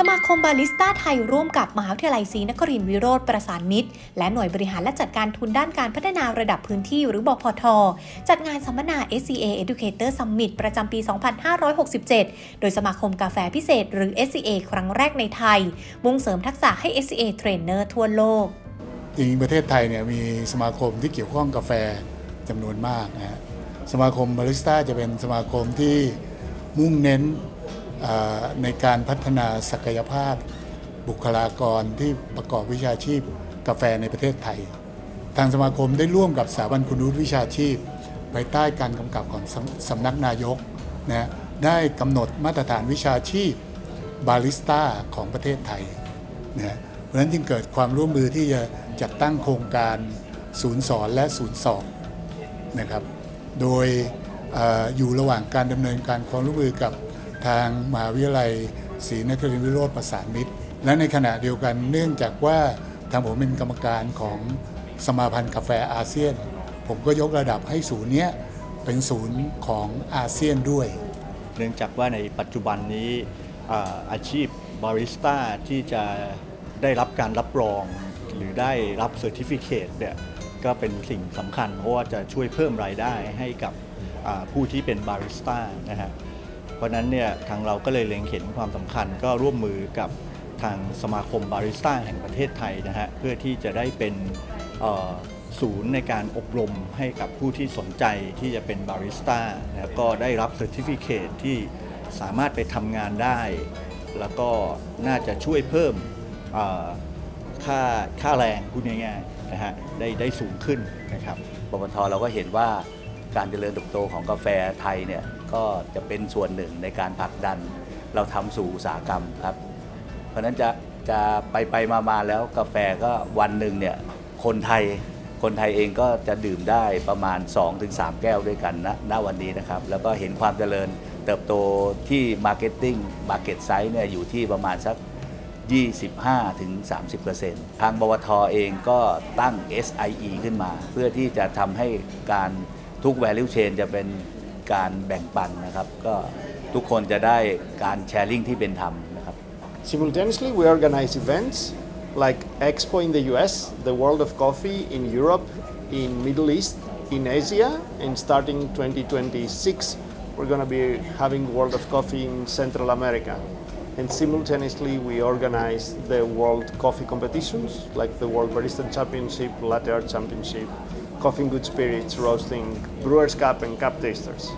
สมาคมบาลิสต้าไทยร่วมกับมหาวิทยาลัยศรีนครินทร์วิโรธประสานมิตร และหน่วยบริหารและจัดการทุนด้านการพัฒนาระดับพื้นที่หรือบพท จัดงานสัมมนา SCA Educator Summit ประจำปี 2567 โดยสมาคมกาแฟพิเศษ หรือ SCA ครั้งแรกในไทย มุ่งเสริมทักษะให้ SCA เทรนเนอร์ทั่วโลกจริงประเทศไทยเนี่ยมีสมาคมที่เกี่ยวข้องกาแฟจำนวนมากนะฮะสมาคมบาริสต้าจะเป็นสมาคมที่มุ่งเน้น ในการพัฒนาศักยภาพบุคลากรที่ประกอบวิชาชีพกาแฟในประเทศไทย ทางสมาคมได้ร่วมกับสถาบันคุณวุฒิวิชาชีพภายใต้การกำกับของสำสำนักนายกนะฮะได้กำหนดมาตรฐานวิชาชีพบาริสต้าของประเทศไทยนะฮะเพราะฉะนั้นจึงเกิดความร่วมมือที่จะจัดตั้งโครงการศูนย์สอนและศูนย์สอบนะครับ โดยออยู่ระหว่างการดำเนินการความร่วมมือกับ ทางมหาวิทยาลัยศรีนครินทรวิโรธประสานมิตร และในขณะเดียวกันเนื่องจากว่าทางผมเป็นกรรมการของสมาพันธ์กาแฟอาเซียน ผมก็ยกระดับให้ศูนย์เนี้ยเป็นศูนย์ของอาเซียนด้วย เนื่องจากว่าในปัจจุบันนี้อาชีพบาริสต้าที่จะได้รับการรับรอง หรือได้รับเซอร์ติฟิเคตเนี่ยก็เป็นสิ่งสำคัญเพราะว่าจะช่วยเพิ่มรายได้ให้กับผู้ที่เป็นบาริสต้านะฮะ เพราะนั้นเนี่ยทางเราก็เลยเล็งเห็นความสำคัญก็ร่วมมือกับทางสมาคมบาริสต้าแห่งประเทศไทยนะฮะเพื่อที่จะได้เป็นศูนย์ในการอบรมให้กับผู้ที่สนใจที่จะเป็นบาริสต้าแล้วก็ได้รับเซอร์ติฟิเคตที่สามารถไปทำงานได้ แล้วก็น่าจะช่วยเพิ่มค่าค่าแรงพูดง่ายๆนะฮะได้ได้สูงขึ้นนะครับปปทเราก็เห็นว่าการเจริญเติบโตของกาแฟไทยเนี่ยก็จะเป็นส่วนหนึ่งในการผลักดัน เราทำสู่อุตสาหกรรมครับ เพราะนั้นจะจะไปไปมามาแล้วกาแฟก็วันหนึ่งเนี่ยคนไทยคนไทยเองก็จะดื่มได้ประมาณ 2-3 แก้วด้วยกันณณวันนี้นะครับ แล้วก็เห็นความเจริญเติบโตที่ Marketing Market Size เนี่ยอยู่ที่ประมาณสัก 25-30%ทางบวทเองก็ตั้ง SIE ขึ้นมา เพื่อที่จะทำให้การทุก value chain จะเป็น การแบ่งปันนะครับ ก็ทุกคนจะได้การแชร์ลิงที่เป็นธรรมนะครับ Simultaneously, we organize events like Expo in the US, the World of Coffee in Europe, in Middle East, in Asia, and starting 2026, we're going to be having World of Coffee in Central America. And simultaneously, we organize the World Coffee competitions like the World Barista Championship, Latte Art Championship, and Good Spirits, Roasting, Brewers Cup, and Cup Tasters.